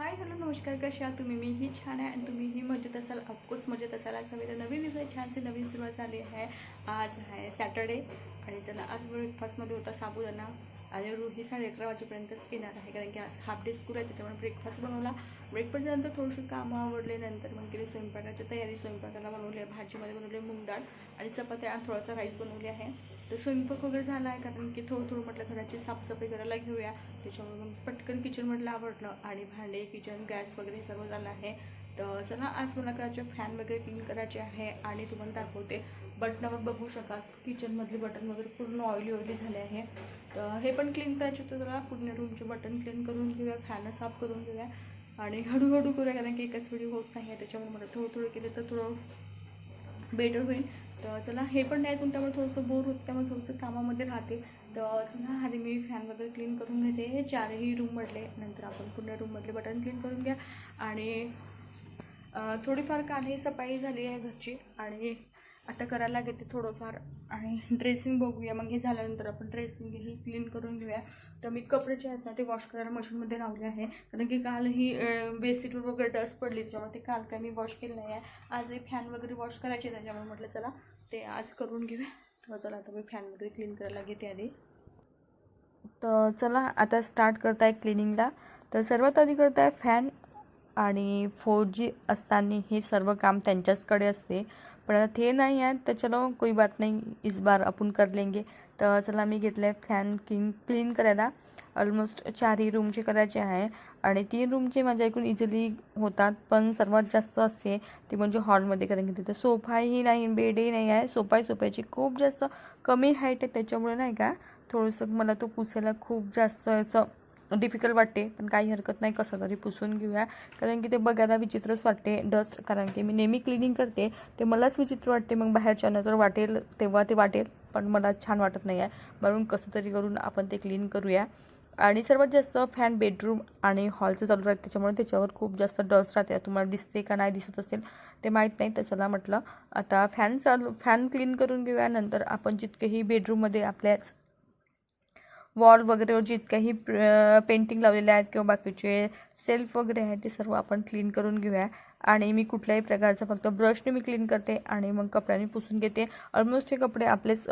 Hi hello नमस्कार कशा आहात तुम्ही? मीही छान आहे आणि तुम्हीही मजेत असाल? ऑफकोर्स मजेत असाल. आज हवे तर नवीन दिवस छानसे नवीन सुरुवात झाली आहे. आज आहे सॅटर्डे आणि चला आज ब्रेकफास्टमध्ये होता साबुदाणा आणि रुही साडे अकरा वाजेपर्यंतच येणार आहे. कारण की आज हाफ डे स्कूल आहे त्याच्यामुळे ब्रेकफास्ट बनवला. ब्रेकफास्टनंतर थोडीशी कामं आवडले नंतर मग केली स्वयंपाकाची तयारी. स्वयंपाकाला बनवली आहे भाजीमध्ये बनवली आहे मूग डाळ आणि चपात्या थोडासा राईस बनवली आहे. तर स्वयंपाक वगैरे झाला आहे कारण की थोडं थोडं म्हटलं घराची साफसफाई करायला घेऊया. त्याच्यामुळे मग पटकन किचन म्हटलं आवडलं आणि भांडे किचन गॅस वगैरे सर्व झालं आहे. तर चला आज मला करायचे फॅन वगैरे क्लीन करायचे आहे आणि तुम्हाला दाखवते. बटनावर बघू शकाल किचनमधले बटन वगैरे पूर्ण ऑइली ऑइली झाले आहे. तर हे पण क्लीन करायचे होते जरा. पूर्ण रूमचे बटन क्लीन करून घेऊया फॅन साफ करून घेऊया. आणि हळूहळू करूया कारण की एकच व्हिडिओ होत नाही आहे त्याच्यामुळे मला थोडं थोडं केलं तर थोडं बेटर होईल. तर चला हे पण नाही पण त्यामुळे थोडंसं बोर होतं त्यामुळे थोडंसं कामामध्ये राहते तर चला आधी मी फॅन वगैरे क्लीन करून घेते. चारही रूम म्हटले नंतर आपण पूर्ण रूममधले बटन क्लीन करून घ्या. आणि थोडीफार थोडीफार कालही सफाई झाली आहे घरची. आणि आता करायला घेते थोडंफार. आणि ड्रेसिंग बघूया. मग हे झाल्यानंतर आपण ड्रेसिंग ही क्लीन करून घेऊया. तर मी कपडे जे आहेत ना ते वॉश करायला मशीनमध्ये लावले आहे. कारण की काल ही बेडशीटवर वगैरे डस्ट पडली त्याच्यामुळे ते काल काय मी वॉश केलं नाही आहे. आज एक फॅन वगैरे वॉश करायचे त्याच्यामुळे म्हटलं चला ते आज करून घेऊया. तर चला आता मी फॅन वगैरे क्लीन करायला घेते आधी. तर चला आता स्टार्ट करत आहे क्लिनिंगला तर सर्वात आधी करताय फॅन आणि फोर जी असताना हे सर्व काम त्यांच्याचकडे असते. पण आता ते नाही आहे तर चलो कोई बात नाही इस बार आपण कर लेंगे. तर चला मी घेतलं आहे फॅन क्लीन क्लीन करायला. ऑलमोस्ट चारही रूमचे करायचे आहे. आणि तीन रूमचे माझ्या ऐकून इझिली होतात पण सर्वात जास्त असते ते म्हणजे हॉलमध्ये कारण की तिथे सोफाही नाही बेडही नाही आहे. सोफाही सोफ्याची खूप जास्त कमी हाईट आहे त्याच्यामुळे नाही का थोडंसं मला तो पुसायला खूप जास्त असं डिफिकल्ट वाटते पण काही हरकत नाही कसं तरी पुसून घेऊया. कारण की ते बघायला विचित्रच वाटते डस्ट कारण की मी नेहमी क्लिनिंग करते ते मलाच विचित्र वाटते. मग बाहेरच्यानं तर वाटेल तेव्हा ते वाटेल पण मला छान वाटत नाही आहे म्हणून कसं तरी करून आपण ते क्लीन करूया. आणि सर्वात जास्त फॅन बेडरूम आणि हॉलचं चालू राहते त्याच्यामुळे त्याच्यावर खूप जास्त डस्ट राहते. तुम्हाला दिसते का नाही दिसत असेल ते माहीत नाही. तर चला म्हटलं आता फॅन चालू फॅन क्लीन करून घेऊया. नंतर आपण जितकेही बेडरूममध्ये आपल्याच वॉल वगैरेवर जितक्याही पेंटिंग लावलेले आहेत किंवा बाकीचे सेल्फ वगैरे आहेत ते सर्व आपण क्लीन करून घेऊया. आणि मी कुठल्याही प्रकारचं फक्त ब्रशने मी क्लीन करते आणि मग कपड्याने पुसून घेते. ऑलमोस्ट हे कपडे आपलेच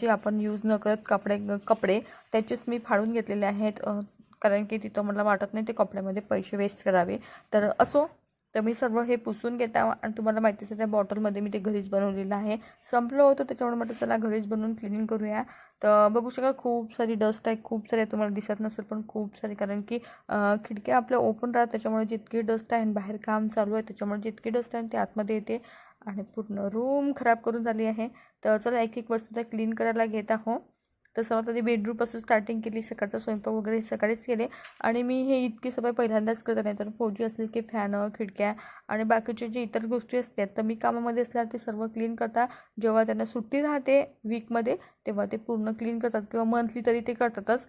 जे आपण यूज न करत कपडे कपडे त्याचेच मी फाडून घेतलेले आहेत. कारण की तिथं मला वाटत नाही ते कपड्यामध्ये पैसे वेस्ट करावे. तर असो तर मी सर्व हे पुसून घेता आणि तुम्हाला माहितीच आहे त्या बॉटलमध्ये मी ते घरीच बनवलेलं आहे. संपलं होतं त्याच्यामुळे म्हटलं चला घरीच बनवून क्लिनिंग करूया. तर बघू शका खूप सारी डस्ट आहे खूप सारी तुम्हाला दिसत नसेल पण खूप सारी कारण की खिडक्या आपल्या ओपन राहतात त्याच्यामुळे जितकी डस्ट आहे आणि बाहेर काम चालू आहे त्याच्यामुळे जितकी डस्ट आहे ते आतमध्ये येते. आणि पूर्ण रूम खराब करून झाली आहे. तर चला एक एक वस्तू त्या क्लीन करायला घेत आहो तर सर्वात आधी बेडरूमपासून स्टार्टिंग केली सकाळचा स्वयंपाक वगैरे सकाळीच केले. आणि मी हे इतकी सवय पहिल्यांदाच करत नाही तर फौजी असले की फॅन खिडक्या आणि बाकीचे जे इतर गोष्टी असतात तर मी कामामध्ये असल्यावर ते सर्व क्लीन करता. जेव्हा त्यांना सुट्टी राहते वीकमध्ये तेव्हा ते पूर्ण क्लीन करतात किंवा मंथली तरी ते करतातच.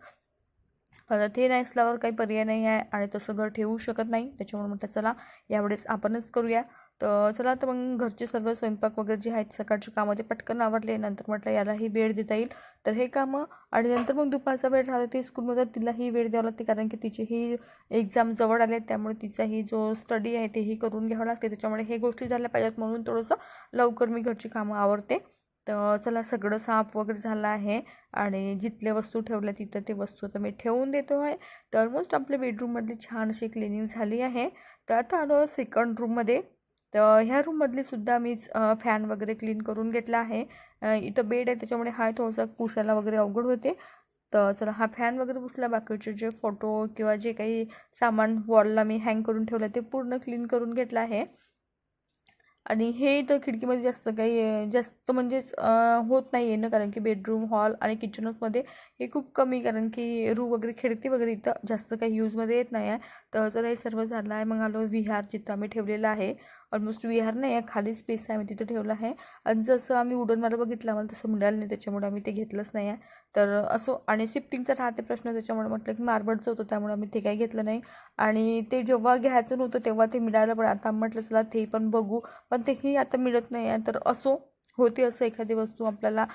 पण ते नाही असल्यावर काही पर्याय नाही आहे आणि तसं घर ठेवू शकत नाही. त्याच्यामुळे म्हटलं चला यावेळेस आपणच करूया. तर चला तर मग घरचे सर्व स्वयंपाक वगैरे जे आहेत सकाळच्या कामामध्ये पटकन आवरले नंतर म्हटलं यालाही वेळ देता येईल. तर हे कामं आणि नंतर मग दुपारचा वेळ राहतो ते स्कूलमध्ये तिलाही वेळ द्यावा लागते कारण की तिचेही एक्झाम जवळ आले त्यामुळे तिचाही जो स्टडी आहे तेही करून घ्यावं लागते. त्याच्यामुळे हे गोष्टी झाल्या पाहिजेत म्हणून थोडंसं लवकर मी घरची कामं आवरते. तर चला सगळं साफ वगैरे झालं आहे आणि जिथल्या वस्तू ठेवल्या तिथं ते वस्तू तर मी ठेवून देतो आहे. तर ऑलमोस्ट आपल्या बेडरूममधली छान अशी क्लिनिंग झाली आहे. तर आता आलो सेकंड रूममध्ये तर ह्या रूममधले सुद्धा मीच फॅन वगैरे क्लीन करून घेतला आहे. इथं बेड आहे त्याच्यामुळे हा थोडासा पुसायला वगैरे अवघड होते. तर चला हा फॅन वगैरे पुसला बाकीचे जे फोटो किंवा जे काही सामान वॉलला मी हँग करून ठेवलं ते पूर्ण क्लीन करून घेतलं आहे. आणि हे तर खिडकीमध्ये जास्त काही जास्त म्हणजेच होत नाही आहे ना कारण की बेडरूम हॉल आणि किचनमध्ये हे खूप कमी कारण की रू वगैरे खिडकी वगैरे इथं जास्त काही यूजमध्ये येत नाही आहे. तर जर हे सर्व झालं आहे. मग आलो विहार जिथं आम्ही ठेवलेलं आहे. ऑलमोस्ट विहार नाही आहे खाली स्पेस आहे आम्ही तिथं ठेवलं आहे. आणि जसं आम्ही उडणमारा बघितलं आम्हाला तसं मिळालं नाही त्याच्यामुळे आम्ही ते घेतलंच नाही आहे. तर असो आणि शिफ्टिंगचा राहते प्रश्न त्याच्यामुळे म्हटलं की मार्बलचं होतं त्यामुळे आम्ही ते काही घेतलं नाही. आणि ते जेव्हा घ्यायचं नव्हतं तेव्हा ते मिळालं पण आता म्हटलं चला ते पण बघू. पण तेही आता मिळत नाही आहे. तर असो होते असं एखादी वस्तू आपल्याला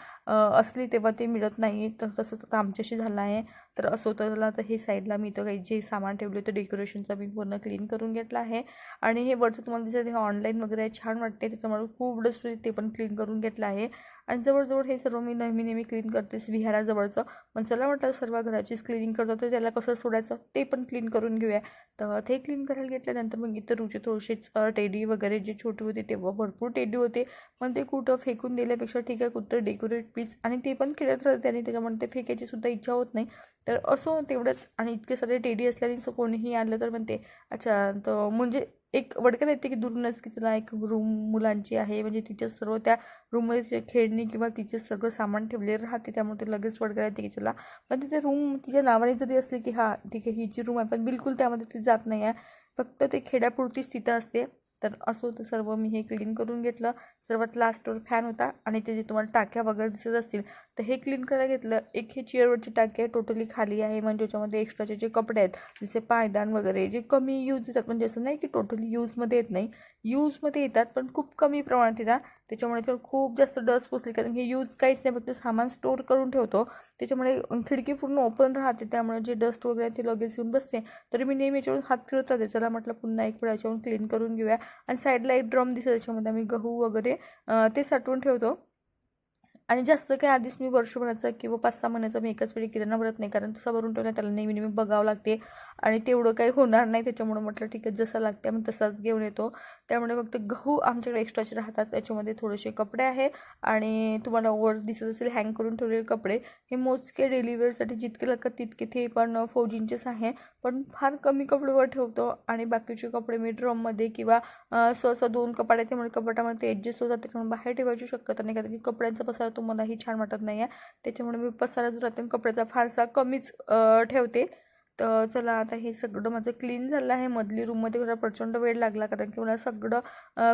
असली तेव्हा ते मिळत नाही तर तसंच आता आमच्याशी झालं आहे. तर असं होतं त्याला तर हे साईडला मी तर काही जे सामान ठेवले होतं डेकोरेशनचं मी पूर्ण क्लीन करून घेतलं आहे. आणि हे वरचं तुम्हाला दिसत हे ऑनलाईन वगैरे छान वाटते त्याच्यामुळे खूप डस्ट होते ते पण क्लीन करून घेतलं आहे. आणि जवळजवळ हे सर्व मी नेहमी नेहमी क्लीन करतेच विहाराजवळचं. पण चला म्हटलं सर्व घराचीच क्लिनिंग करतो तर त्याला कसं सोडायचं ते पण क्लीन करून घेऊया. तर ते क्लीन करायला घेतल्यानंतर मग इथं रुचे थोडेसेच टेडी वगैरे जे छोटे होते तेव्हा भरपूर टेडी होते. पण ते कुठं फेकून दिल्यापेक्षा ठीक आहे कुठं डेकोरेट पीस आणि ते पण खेळत राहते आणि त्याच्यामुळे ते फेकायची सुद्धा इच्छा होत नाही. तर असं तेवढंच आणि इतके सगळे टेडी असल्याने सो कोणीही आलं तर म्हणते अच्छा तर म्हणजे एक वडकं येते की दुरूनच की तुला एक रूम मुलांची आहे म्हणजे तिच्या सर्व त्या रूममध्ये तिचे खेळणी किंवा तिचे सगळं सामान ठेवले राहते त्यामुळे ते लगेच वडकं येते की तुला. पण तिथे रूम तिच्या नावाने जरी असली की हां ठीक आहे हिची रूम आहे पण बिलकुल त्यामध्ये ती जात नाही आहे. फक्त ते खेड्यापुरतीच तिथं असते. तर असं होतं. सर्व मी हे क्लीन करून घेतलं. सर्वात लास्टवर फॅन होता आणि ते जे तुम्हाला टाक्या वगैरे दिसत असतील तर हे क्लीन करायला घेतलं. एक हे चेअरवरची टाकी आहे टोटली खाली आहे. म्हणजे ज्याच्यामध्ये एक्स्ट्राचे जे कपडे आहेत जसे पायदान वगैरे जे कमी यूज येतात. म्हणजे असं नाही की टोटली यूजमध्ये येत नाही. यूजमध्ये येतात पण खूप कमी प्रमाणात येतात. त्याच्यामुळे त्याच्यावर खूप जास्त डस्ट पोचली कारण हे यूज काहीच नाही फक्त सामान स्टोअर करून ठेवतो. त्याच्यामुळे खिडकी पूर्ण ओपन राहते त्यामुळे जे डस्ट वगैरे आहे ते लगेच येऊन बसते. तरी मी नेहमी याच्यावरून हात फिरत राहते. चला म्हटलं पुन्हा एक वेळा याच्यावरून क्लीन करून घेऊया. आणि साईडला एक ड्रम दिसत त्याच्यामध्ये आम्ही गहू वगैरे ते साठवून ठेवतो. आणि जास्त काही आधीच मी वर्षभराचं किंवा पाच सहा महिन्याचं मी एकाच वेळी किराणा भरत नाही कारण तसा भरून ठेवला त्याला नेहमी नेहमी बघावं लागते आणि तेवढं काही होणार नाही. त्याच्यामुळे म्हटलं ठीक आहे जसा लागते आम्ही तसाच घेऊन येतो. त्यामुळे फक्त गहू आमच्याकडे एक्स्ट्राचे राहतात त्याच्यामध्ये थोडेसे कपडे आहे आणि तुम्हाला वर दिसत असेल हँग करून ठेवलेले कपडे. हे मोजके डेली जितके लागतात तितके ते पण फौजींचेच आहे. पण फार कमी कपडेवर ठेवतो आणि बाकीचे कपडे मी ड्रममध्ये किंवा सहसा दोन कपाट आहेत त्यामुळे कपाटामध्ये ते ॲडजस्ट होतात त्याच्यामुळे बाहेर ठेवायची शक्यता नाही कारण की कपड्यांचा पसारा तो मलाही छान वाटत नाही आहे त्याच्यामुळे मी पसारा जो राहते कपड्याचा फारसा कमीच ठेवते. तर चला आता हे सगळं माझं क्लीन झालं आहे. मधली रूममध्ये मला प्रचंड वेळ लागला कारण की मला सगळं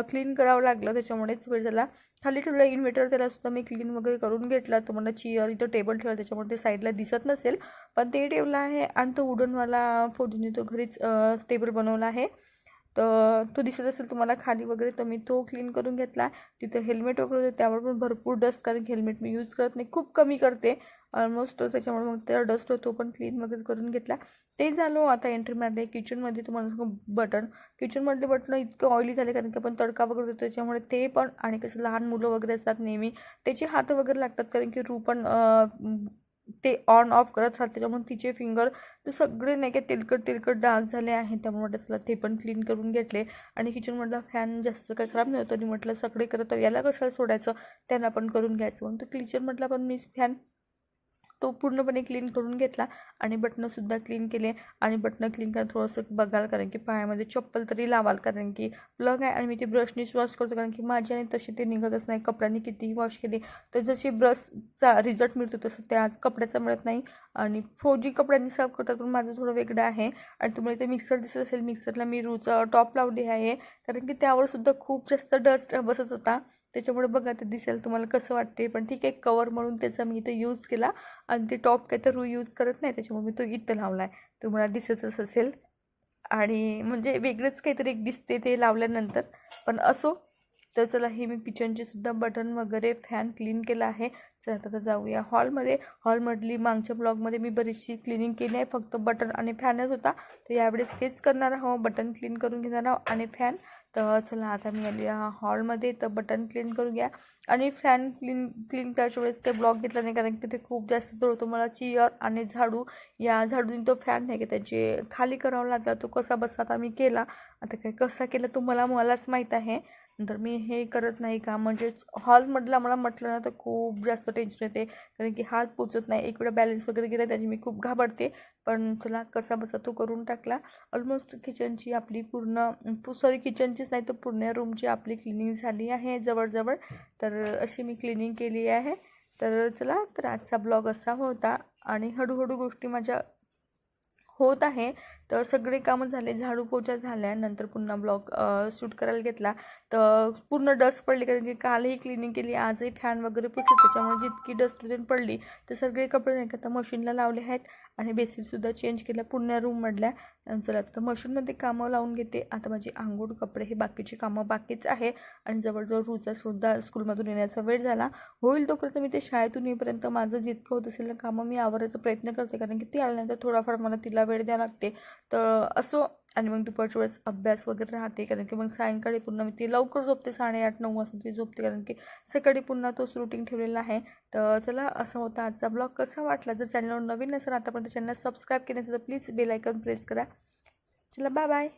क्लीन करावं लागलं. त्याच्यामुळेच वेळ झाला. खाली ठेवलं इन्व्हर्टर त्याला सुद्धा मी क्लीन वगैरे करून घेतला. मला चेअर इथं टेबल ठेवला त्याच्यामुळे ते साईडला दिसत नसेल. पण ते ठेवलं आहे आणि तो वुडनवाला फोटोने तो घरीच टेबल बनवला आहे. तर तो दिसत असेल तुम्हाला खाली वगैरे तर मी तो क्लीन करून घेतला. तिथं हेल्मेट वगैरे होतं त्यावर पण भरपूर डस्ट कारण की हेल्मेट मी यूज करत नाही खूप कमी करते. ऑलमोस्ट त्याच्यामुळे मग त्या डस्ट तो पण क्लीन वगैरे करून घेतला. ते झालो हो आता एंट्री मारले किचनमध्ये तुम्हाला बटन किचनमधले बटन इतकं ऑइली झाले कारण की आपण तडका वगैरे देतो त्याच्यामुळे ते पण आणि कसं लहान मुलं वगैरे असतात नेहमी त्याचे हात वगैरे लागतात कारण की रू पण ते ऑन ऑफ करत राहते त्याच्यामुळे तिचे फिंगर ते सगळे नाही का तेलकट तेलकट डाग झाले आहेत. त्यामुळे म्हटलं चला ते पण क्लीन करून घेतले. आणि किचनमधला फॅन जास्त काही खराब नव्हतं. आणि म्हटलं सगळे करत याला कसं सोडायचं? त्यांना पण करून घ्यायचं. म्हणून तर किचनमधला पण मी फॅन तो पूर्णपणे क्लीन करून घेतला आणि बटणंसुद्धा क्लीन केले आणि बटणं क्लीन करून थोडंसं बघाल कारण की पायामध्ये चप्पल तरी लावाल कारण की प्लग आहे आणि मी ती ब्रशनीच वॉश करतो कारण की माझ्याने तशी ते निघतच नाही. कपड्यांनी कितीही वॉश केले तर जशी ब्रशचा रिझल्ट मिळतो तसं त्या कपड्याचा मिळत नाही. आणि फौजी कपड्यांनी साफ करतात पण माझं थोडं वेगळं आहे. आणि तुम्हाला ते मिक्सर दिसत असेल मिक्सरला मी रूचं टॉप लावली आहे. कारण की त्यावर सुद्धा खूप जास्त डस्ट बसत होता. त्याच्यामुळे बघा ते दिसेल तुम्हाला कसं वाटते. पण ठीक आहे कवर म्हणून त्याचा मी इथं यूज केला. आणि ते टॉप काय तर रू यूज करत नाही त्याच्यामुळे मी तो इथं लावला आहे तुम्हाला दिसतच असेल. आणि म्हणजे वेगळंच काहीतरी एक दिसते ते लावल्यानंतर. पण असो तर चला हे मी किचनचे सुद्धा बटन वगैरे फॅन क्लीन केला आहे. चला आता जाऊया हॉलमध्ये. हॉलमधली मागच्या ब्लॉगमध्ये मी बरीचशी क्लिनिंग केली आहे. फक्त बटन आणि फॅनच होता. तर यावेळेस हेच करणार आहोत. बटन क्लीन करून घेणार आहोत आणि फॅन. तर चला आता मी आली हॉलमध्ये. तर बटन क्लीन करून घ्या. आणि फॅन क्लीन क्लीन करायच्या वेळेस ते ब्लॉक घेतला नाही. कारण की ते खूप जास्त दूर होतो मला चिअर आणि झाडू. या झाडूने तो फॅन नाही की त्याचे खाली करावा लागला. तो कसा बसा आता मी केला. आता काय कसा केला तो मला मलाच माहीत आहे. नंतर मी हे करत नाही का? म्हणजेच हॉलमधला मला म्हटलं ना तर खूप जास्त टेन्शन येते. कारण की हात पोचत नाही. एक वेळा बॅलन्स वगैरे गेला त्याची मी खूप घाबरते. पण चला कसा बसा तो करून टाकला. ऑलमोस्ट किचनची आपली पूर्ण सॉरी किचनचीच नाही तर पूर्ण रूमची आपली क्लिनिंग झाली आहे जवळजवळ. तर अशी मी क्लिनिंग केली आहे. तर चला तर आजचा ब्लॉग असा होता. आणि हळूहळू गोष्टी माझ्या होत आहे. तर सगळे कामं झाले झाडू पोछा झाल्यानंतर पुन्हा ब्लॉग शूट करायला घेतला. तर पूर्ण डस्ट पडली कारण की कालही क्लिनिंग केली आजही फॅन वगैरे पुसले त्याच्यामुळे जितकी डस्ट पडली तर सगळे कपडे नाही का आता मशीनला लावले आहेत आणि बेसिनसुद्धा चेंज केल्या पूर्ण रूममधल्या आणि चला आता मशीनमध्ये कामं लावून घेते. आता माझी आंघोळ कपडे हे बाकीची कामं बाकीच आहे. आणि जवळजवळ रुचा सुद्धा स्कूलमधून येण्याचा वेळ झाला. होईल तोपर्यंत मी ते शाळेतून येईपर्यंत माझं जितकं होत असेल ना कामं मी आवरायचा प्रयत्न करते. कारण की ती आल्यानंतर थोडाफार मला तिला वेळ द्यावा लागते. तर असो. आणि मग दुपारच्या वेळेस अभ्यास वगैरे राहते कारण की मग सायंकाळी पुन्हा मी ती लवकर झोपते साडेआठ नऊ वाजता ती झोपते कारण की सकाळी पुन्हा तोच रुटीन ठेवलेला आहे. तर चला असं होता आजचा ब्लॉग कसा वाटला? जर चॅनलवर नवीन असेल आतापर्यंत चॅनल सबस्क्राईब केलं असेल तर प्लीज बेल आयकॉन प्रेस करा. चला बाय बाय